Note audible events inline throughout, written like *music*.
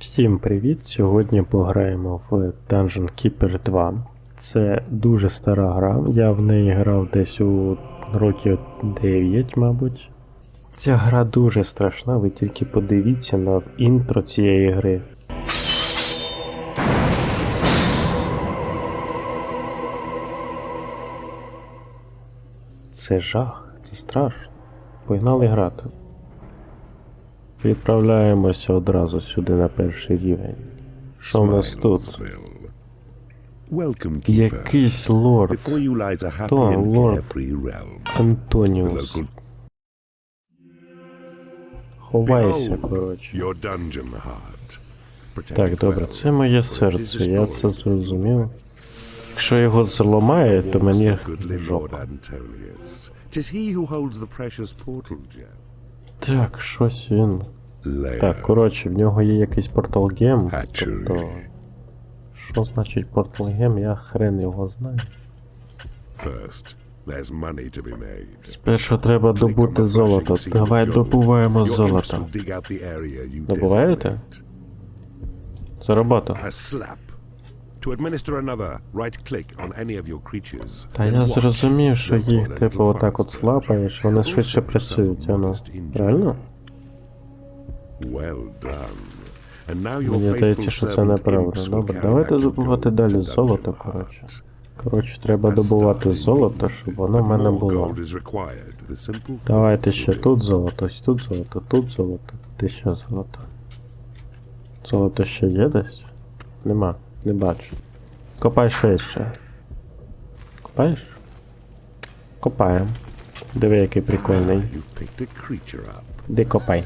Всім привіт! Сьогодні пограємо в Dungeon Keeper 2. Це дуже стара гра. Я в неї грав десь у років 9, мабуть. Ця гра дуже страшна, ви тільки подивіться на інтро цієї гри. Це жах, це страшно. Погнали грати. Відправляємося одразу сюди на перший рівень. Що в нас тут? Якийсь лорд Before you lies a happy То, and лорд. Антоніус. Ховайся, коротше. Так, добре, це моє серце, я це зрозумів. Якщо його зламає, то мені жопа. Так, щось він. Так, коротше, в нього є якийсь портал гем. Тобто. Що значить портал гем, я хрен його знаю. Спершу треба добути золото. Давай добуваємо золото. Добуваєте? За роботу. Та я зрозумів, що їх типу отак от слапаєш, вони швидше працюють, а ну. Well done. And now your Мені здається, що це will Добре, давайте gold далі золото, коротше. Коротше, треба добувати золото, щоб воно в мене було. Давайте ще тут золото, тут золото, тут золото, тут ще золото. Золото ще є десь? Нема, не бачу. Копай швидше. Копаєш? Копаємо. Диви, який прикольний. Де копай.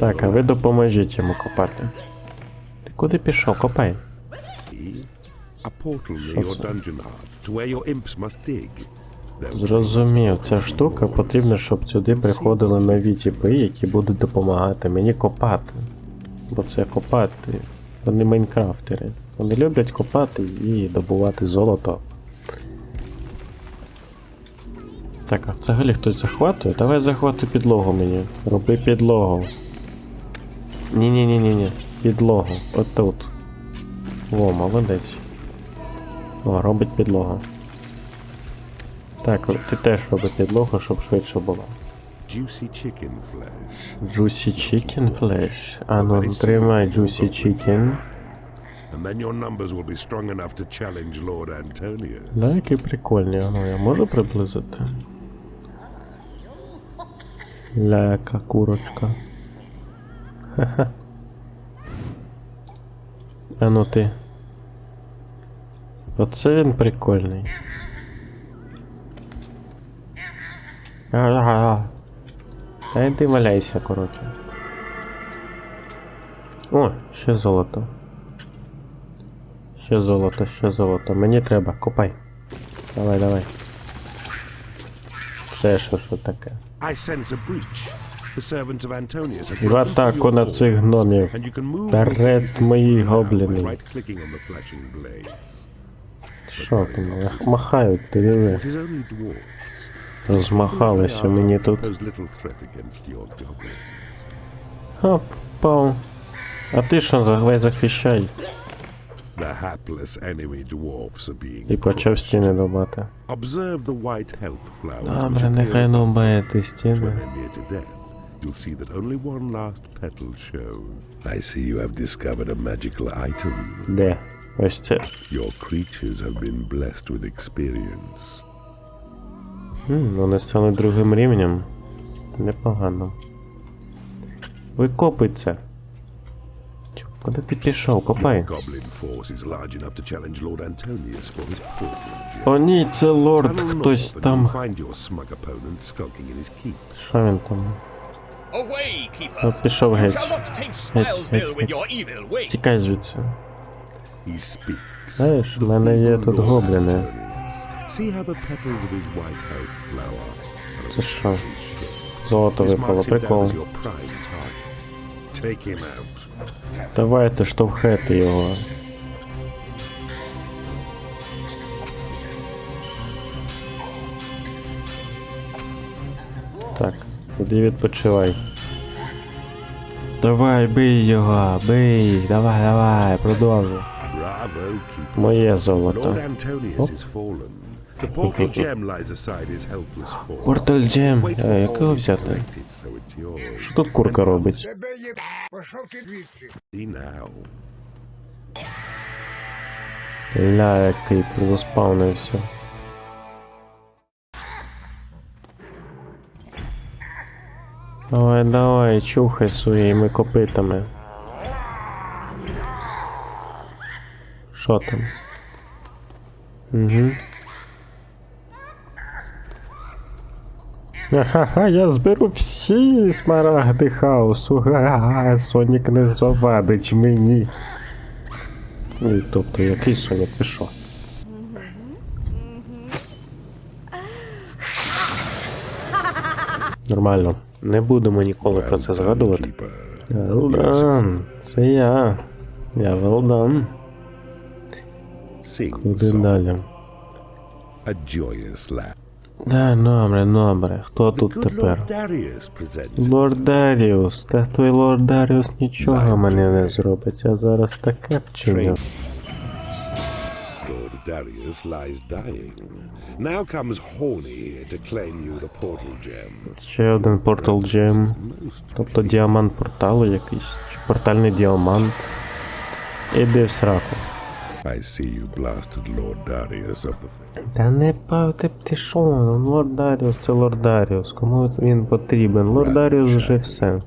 Так, а ви допоможіть йому копати. Ти куди пішов? Копай. Зрозумів, ця штука потрібна, щоб сюди приходили нові тіпи, які будуть допомагати мені копати. Бо це копати. Вони майнкрафтери. Вони люблять копати і добувати золото. Так, а взагалі хтось захватує? Давай захватуй підлогу мені. Роби підлогу. Ні-ні-ні-ні-ні. Підлогу. Отут. Во, молодець. О, робить підлогу. Так, ти теж роби підлогу, щоб швидше було. juicy chicken flesh. Juicy Chicken Flash. А ну, тримай Juicy Chicken. And then your numbers will be strong enough to challenge Lord Antonius. Да, який прикольний, а ну я можу приблизити? Ля, яка курочка. Ха-ха. *laughs* А ну ти. Оце він прикольний. Ага. Та йди валяйся, коротше. О, ще золото. Ще золото, ще золото. Мені треба, копай. Давай, давай. Це що, що таке? I sense a breach. The servants of Antonius have В атаку на цих гномів. and you can move Вперед, these мої гобліни. the. Що там? Махають, ти диви. Розмахалися мені тут. Оп, впав. А ти що, захищай. The hapless enemy dwarfs are being І почав стіни добати. Observe the white health flowers. Добре, нехай ти стіни. you'll see that only one last petal shows. I see you have discovered a magical item. Де? Ось це. Your creatures have been blessed with experience. Хм, вони стали другим рівнем. Непогано. Чу, Куди ти пішов? Копай. О ні, це лорд, хтось там. Що він там? Away, keeper! О, пішов геть. Геть, геть. Тікай звідси. Знаєш, в мене є тут гобліни. Це що? Золото випало, прикол. Take him out. Давайте штовхайте його. Так, іди відпочивай. Давай, бий його, бий, давай, давай, продовжуй. Моє золото. Antonius Порталь Джем. Е, якого взяти? Що тут курка робить? Ля, який заспавнився. Давай, давай, чухай своїми копитами. Що там? Угу. Ха-ха, я зберу всі смарагди хаосу. Га-га, Сонік не завадить мені. Ну, тобто, який Сонік, ти що? Нормально. Не будемо ніколи про це Well done, згадувати. це я. Я Велдан. Sing Куди далі? A joyous lad. Да, добре, добре. Хто тут тепер? Лорд Даріус. Та той лорд Даріус нічого мене не зробить. Я зараз таке. Lord Darius lies dying. Now comes Horny here to claim you the portal gem. Ще один портал джем. Тобто діамант порталу якийсь. Чи портальний діамант. Іди в сраку. I see you blasted Lord Darius of the Та не павте ти що, лорд Даріус це лорд Даріус. Кому він потрібен? Лорд Даріус вже все.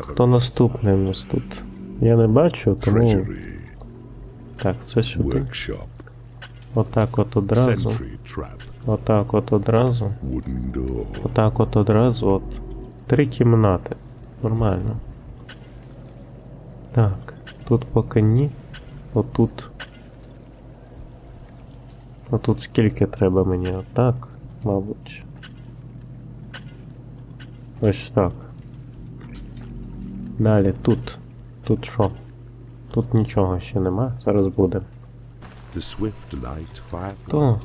Хто наступний в нас тут? Я не бачу, тому. Так, це сюди. Отак от одразу. Отак от одразу. Отак от одразу. От. Три кімнати. Нормально. Так, тут поки ні. Отут. Отут скільки треба мені? Отак, мабуть. Ось так. Далі тут. Тут що? Тут нічого ще нема. Зараз буде. То.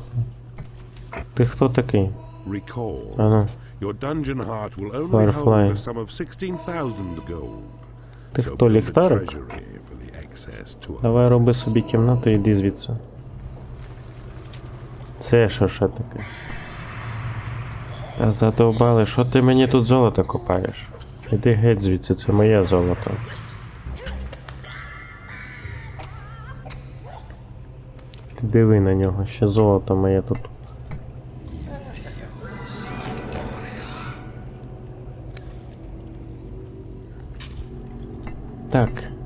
Ти хто такий? Ану. Your dungeon heart will only Firefly. hold a sum of 16,000 gold. Ти хто ліхтарик? Давай роби собі кімнату і йди звідси. Це що ще таке? Та задовбали, що ти мені тут золото копаєш? Іди геть звідси, це моє золото. Ти диви на нього, ще золото моє тут. Так.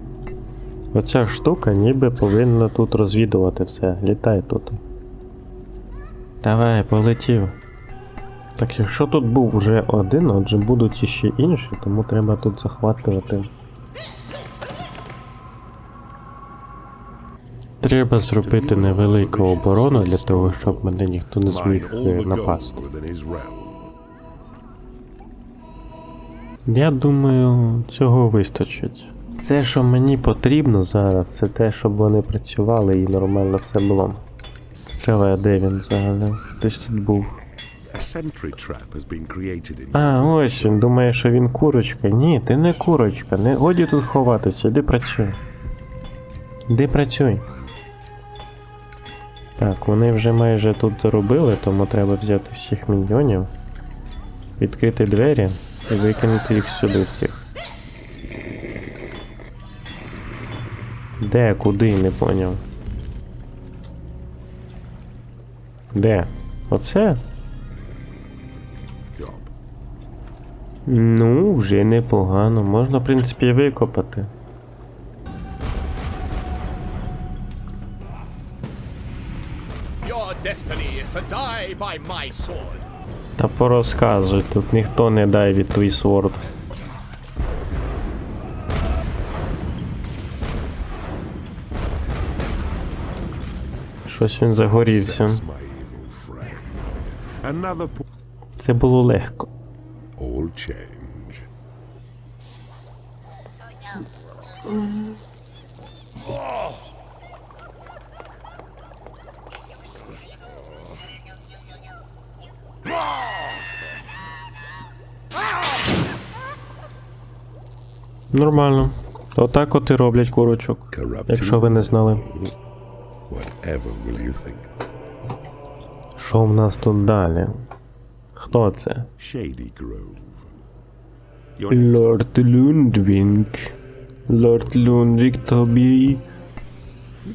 Оця штука ніби повинна тут розвідувати все. Літай тут. Давай, полетів. Так, якщо тут був вже один, отже будуть іще інші, тому треба тут захватувати. Треба зробити невелику оборону для того, щоб мене ніхто не зміг е, напасти. Я думаю, цього вистачить. Все, що мені потрібно зараз, це те, щоб вони працювали і нормально все було. Стривай, де він взагалі? Десь тут був. А, ось він думає, що він курочка. Ні, ти не курочка. Не годі тут ховатися, іди працюй. Іди працюй. Так, вони вже майже тут заробили, тому треба взяти всіх міньйонів, відкрити двері і викинути їх сюди всіх. Де, куди, не поняв. Де? Оце? Ну, вже непогано. Можна, в принципі, викопати. Та порозказуй, тут ніхто не дай від твій сворд. Щось він загорівся. Це було легко. Нормально. Отак от і роблять курочок. Якщо ви не знали. Whatever will you think? Що в нас тут далі? Хто це? Shady Grove. Your next Лорд Лундвінг. Лорд Лундвік тобі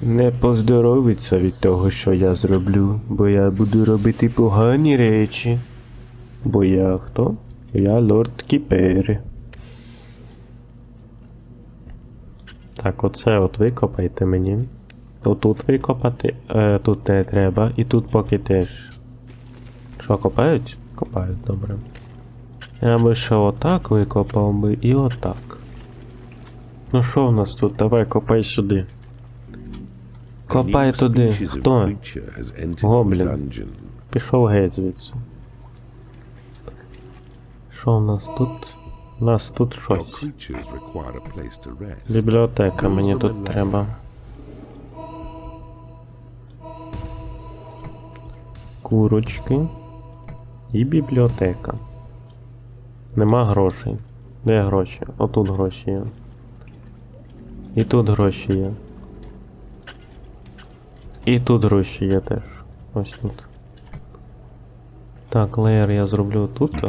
не поздоровиться від того, що я зроблю, бо я буду робити погані речі. Бо я хто? Я лорд Кіпер. Так, оце от викопайте мені. Отут викопати, е, тут не треба, і тут поки теж. Що, копають? Копають, добре. Я би ще отак викопав би і отак. Ну що в нас тут? Давай копай сюди. Копай туди. Хто? Гоблін. Пішов геть звідси. Що в нас тут? У нас тут щось. Бібліотека мені тут треба. Курочки. І бібліотека. Нема грошей. Де гроші? Отут гроші є. І тут гроші є. І тут гроші є теж. Ось тут. Так, леєр я зроблю тут.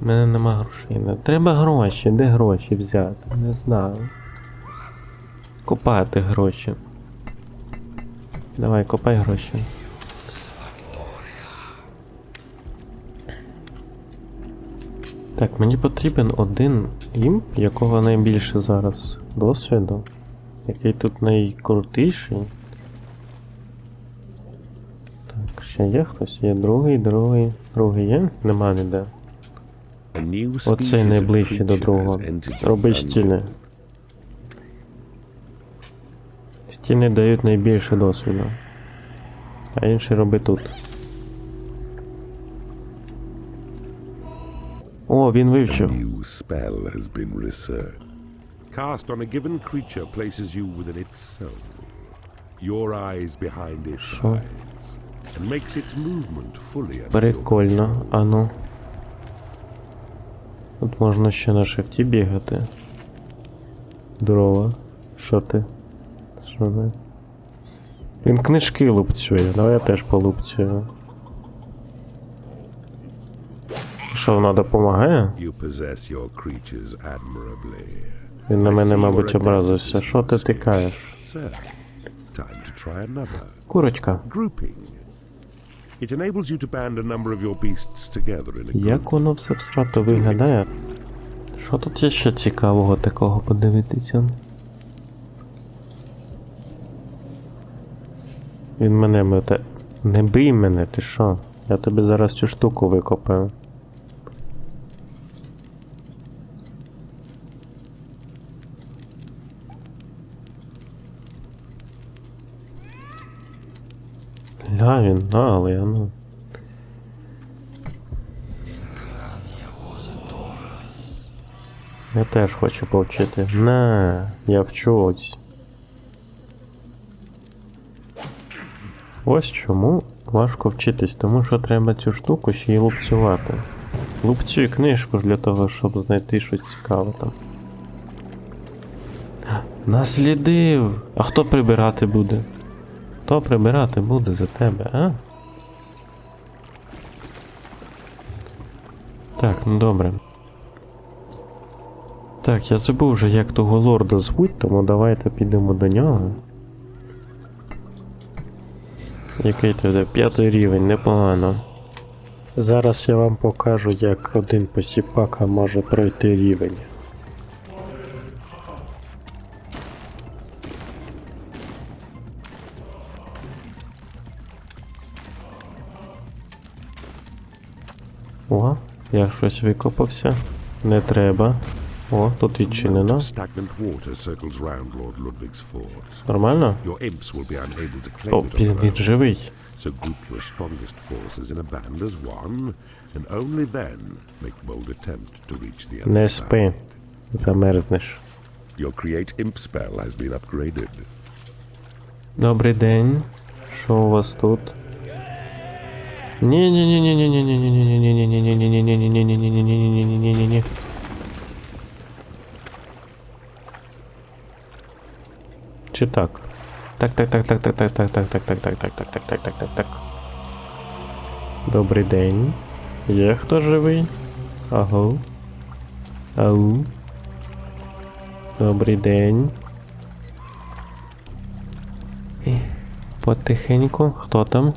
У мене нема грошей. Не. Треба гроші. Де гроші взяти? Не знаю. Копати гроші. Давай, копай гроші. Так, мені потрібен один імп, якого найбільше зараз досвіду. Який тут найкрутіший. Так, ще є хтось? Є другий, другий, другий є? Нема ніде. Оцей найближчий до другого. Роби стіни. Стіни дають найбільше досвіду. А інші роби тут. О, він вивчив. new spell has been researched. Cast on a given creature places you within its soul. Your eyes behind its Що? eyes. And makes its movement fully Прикольно, а ну. Тут можна ще на шифті бігати. Здорово. Що ти? Що? Він книжки лупцює, давай я теж полупцюю. Що, вона допомагає? Він на мене, мабуть, образився. Що ти тикаєш? Курочка. Як воно все всрато виглядає? Що тут є ще цікавого такого подивитися? Він мене мете. Не бий мене, ти що? Я тобі зараз цю штуку викопаю. Ля він наглий, а ну. Я теж хочу повчити. На, я вчусь. Ось чому важко вчитись, тому що треба цю штуку ще й лупцювати. Лупцюй книжку для того, щоб знайти щось цікаве там. Наслідив! А хто прибирати буде? Хто прибирати буде за тебе, а? Так, ну добре. Так, я забув вже, як того лорда звуть, тому давайте підемо до нього. Який ти де? П'ятий рівень, непогано. Зараз я вам покажу, як один посіпака може пройти рівень. О, я щось викопався. Не треба. О, тут відчинено. Нормально? О, on він, живий. So group your strongest forces in a band as one, and only then make bold attempt to reach the other Не спи. Замерзнеш. Your create imp spell has been upgraded. Добрий день. Що у вас тут? ні Чи так? Так, так, так, так, так, так, так, так, так, так, так, так, так, так, так, так, так, так. Добрий день. Є хто живий? Аго. Ау. Добрий день. Потихеньку, хто там?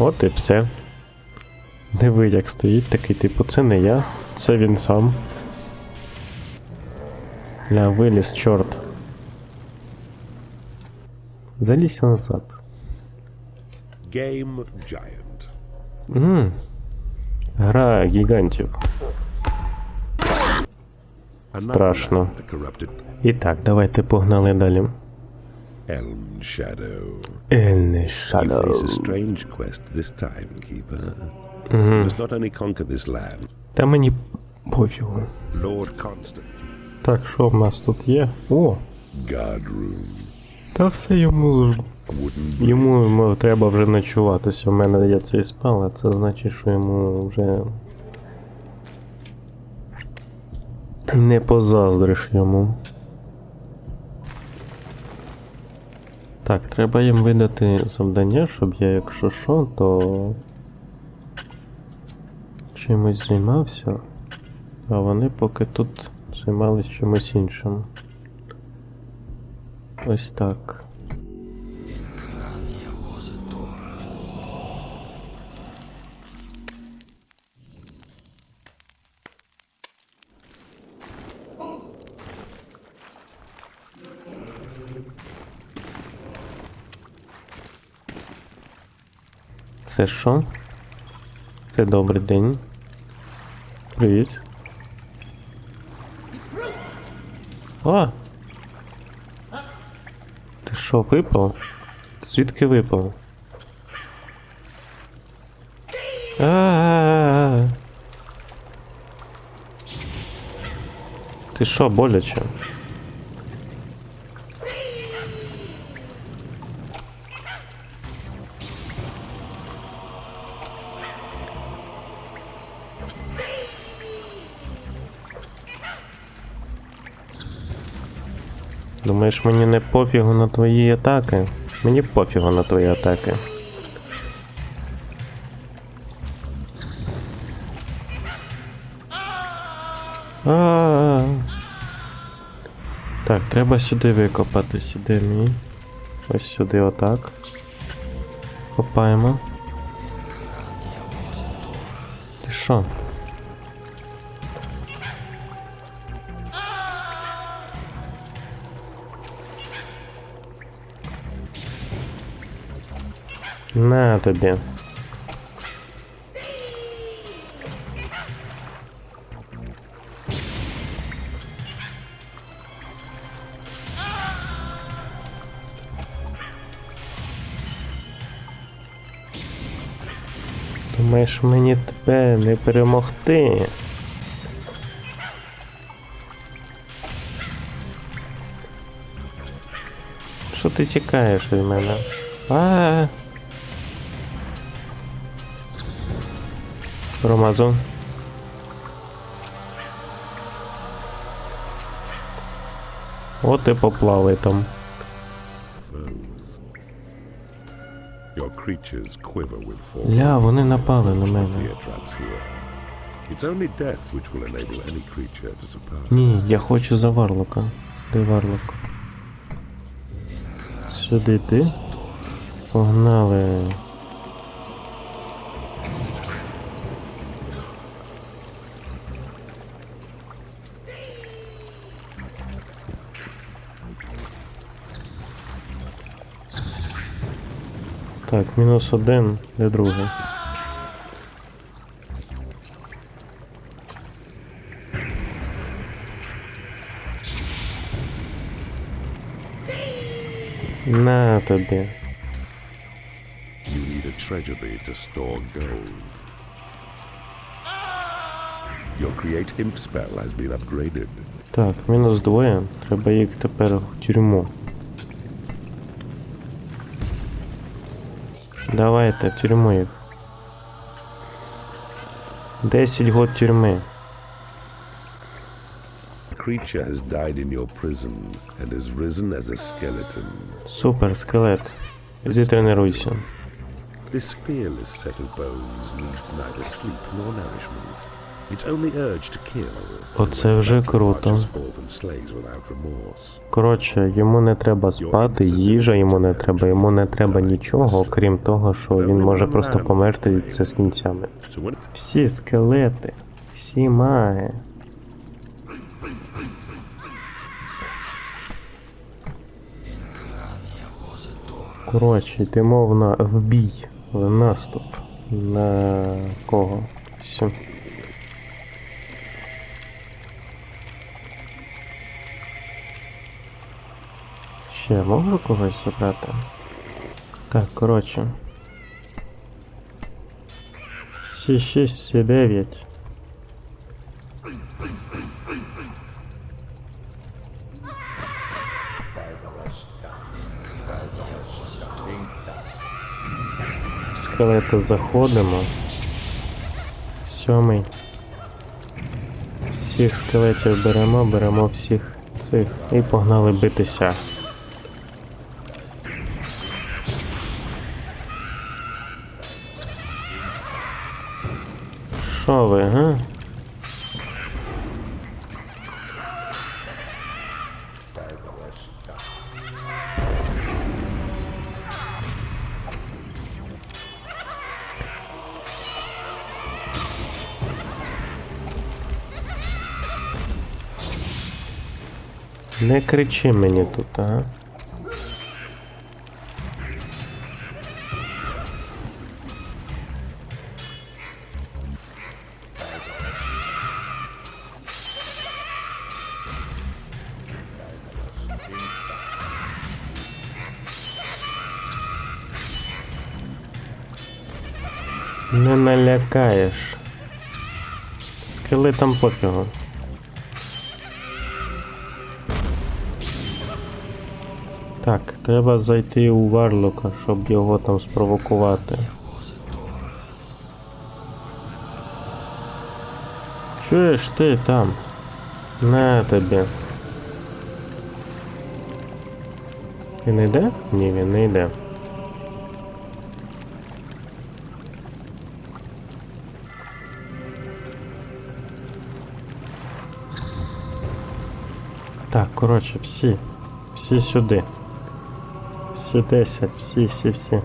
От і все. Диви, як стоїть такий, типу, це не я, це він сам. Ля, виліз, чорт. Залізь назад. Game Giant. Мгм. Гра гігантів. Страшно. І так, давайте погнали далі. Elm Shadow. You Shadow. face a strange quest this time, Keeper. Мгм. You must not only conquer this land, Та мені пофігу. Lord Constant, Так, що в нас тут є? О! Guard Room, Та все йому. Йому треба вже ночуватися. У мене є цей спал, а це значить, що йому вже. Не позаздриш йому. Так, треба їм видати завдання, щоб я, якщо що, то чимось займався, а вони поки тут займались чимось іншим. Ось так. Це що? Це добрий день. Привіт. О! Ти що, випав? Звідки випав? А-а-а. Ти що, боляче? Думаєш, мені не пофігу на твої атаки? Мені пофігу на твої атаки. А. Так, треба сюди викопати. Сюди мій. Ось сюди отак. Копаємо. Ти що? На тобі. Думаєш, мені тебе не перемогти? Що ти тікаєш від мене? А. Ромазон. От і поплавай там. Ля, вони напали на мене. Ні, я хочу за варлока. Ти варлок. Сюди ти. Погнали. Так, мінус один, де другий. На тобі. You need a treasury to store gold. Your create imp spell has been upgraded. Так, мінус двоє. Треба їх тепер в тюрму. Давайте, в тюрму їх. 10 год тюрми. Creature has died in your prison and has risen as a skeleton. Супер, скелет. Іди тренуйся. This fearless set of bones needs neither sleep nor nourishment. Оце вже круто. Коротше, йому не треба спати, їжа йому не треба, йому не треба нічого, окрім того, що він може просто померти це з кінцями. Всі скелети, всі маги. Коротше, йдемо в бій, в наступ. На кого? Все. Ще можу когось забрати? Так, коротше. Всі 6, всі 9. Скелети заходимо. Сьомий. Всіх скелетів беремо, беремо всіх цих і погнали битися. Кричи мені тут, а? Не налякаєш. Скелетам пофігу. Треба зайти у Варлока, щоб його там спровокувати. Чуєш ти там? На тобі. Він йде? Ні, він не йде. Так, коротше, всі. Всі сюди. Всі 10, всі, всі, всі.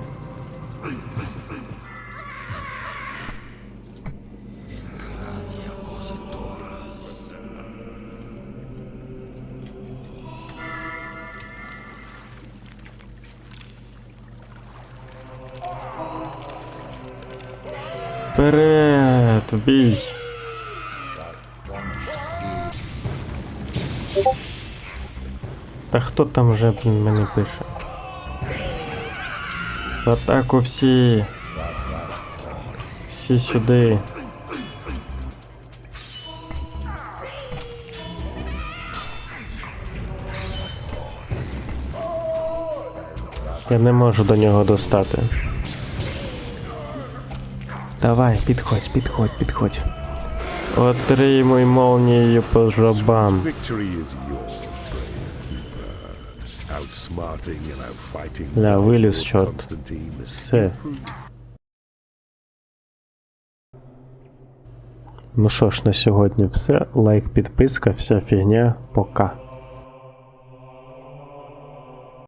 Вперед, в бій! Та хто там вже блін, мені пише? В атаку всі. Всі сюди. Я не можу до нього достати. Давай, підходь, підходь, підходь. Отримуй молнією по жабам. Keeper. Outsmarting and outfighting. Ля, виліз, чорт. Все. Ну що ж, на сьогодні все. Лайк, підписка, вся фігня. Пока.